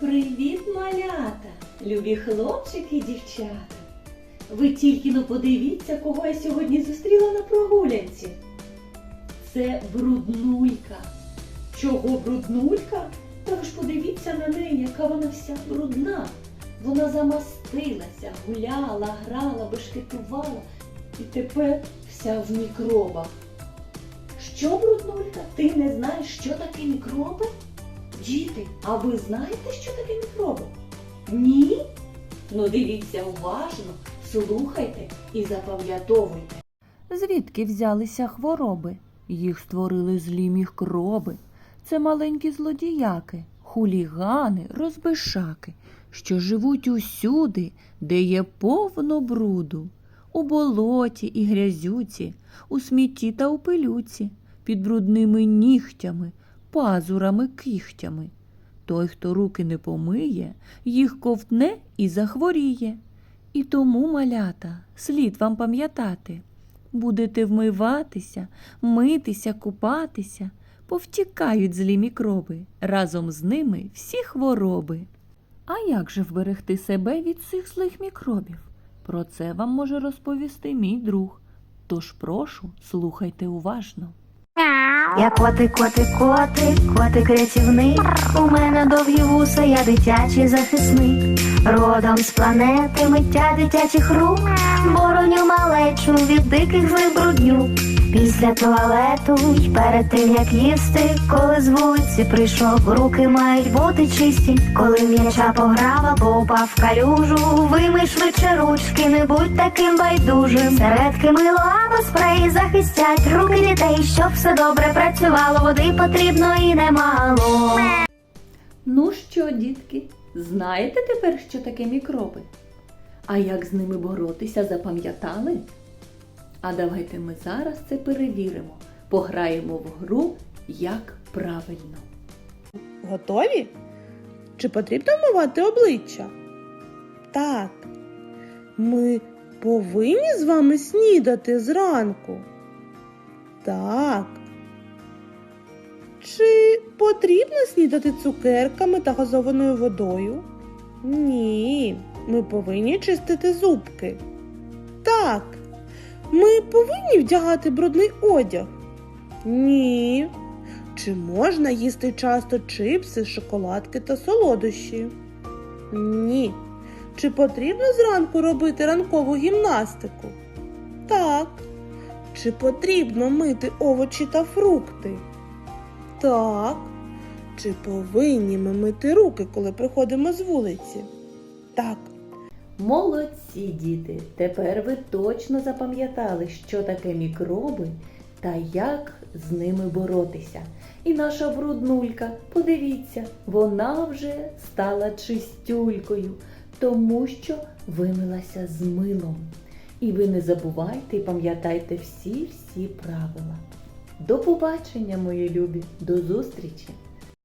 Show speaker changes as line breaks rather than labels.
Привіт, малята, любі хлопчики і дівчата. Ви тільки но подивіться, кого я сьогодні зустріла на прогулянці. Це бруднулька. Чого бруднулька? Та ви ж подивіться на неї, яка вона вся брудна. Вона замастилася, гуляла, грала, бешкетувала і тепер вся в мікробах. Що, бруднулька, ти не знаєш, що таке мікроби? Діти, а ви знаєте, що таке мікроби? Ні? Ну дивіться уважно, слухайте і запам'ятовуйте.
Звідки взялися хвороби? Їх створили злі мікроби. Це маленькі злодіяки, хулігани, розбишаки, що живуть усюди, де є повно бруду, у болоті і грязюці, у смітті та у пилюці, під брудними нігтями, пазурами, кігтями. Той, хто руки не помиє, їх ковтне і захворіє. І тому, малята, слід вам пам'ятати. Будете вмиватися, митися, купатися, повтікають злі мікроби, разом з ними всі хвороби. А як же вберегти себе від цих злих мікробів? Про це вам може розповісти мій друг. Тож прошу, слухайте уважно.
Я котик, котик, котик, котик рятівник. У мене довгі вуса, я дитячий захисник. Родом з планети миття дитячих рук. Бороню малечу від диких злих бруднюк. Після туалету й перед тим як їсти, коли з вулиці прийшов, руки мають бути чисті. Коли м'яча пограв або упав калюжу, вимий швидше ручки, не будь таким байдужим. Середки мило або спрей захистять руки дітей, щоб все добре працювало. Води потрібно і немало.
Ну що, дітки, знаєте тепер, що таке мікроби? А як з ними боротися, запам'ятали? А давайте ми зараз це перевіримо. Пограємо в гру як правильно.
Готові? Чи потрібно вмивати обличчя? Так. Ми повинні з вами снідати зранку? Так. Чи потрібно снідати цукерками та газованою водою? Ні. Ми повинні чистити зубки. Так. Ми повинні вдягати брудний одяг? Ні. Чи можна їсти часто чипси, шоколадки та солодощі? Ні. Чи потрібно зранку робити ранкову гімнастику? Так. Чи потрібно мити овочі та фрукти? Так. Чи повинні ми мити руки, коли приходимо з вулиці? Так.
Молодці, діти! Тепер ви точно запам'ятали, що таке мікроби та як з ними боротися. І наша бруднулька, подивіться, вона вже стала чистюлькою, тому що вимилася з милом. І ви не забувайте і пам'ятайте всі-всі правила. До побачення, мої любі, до зустрічі!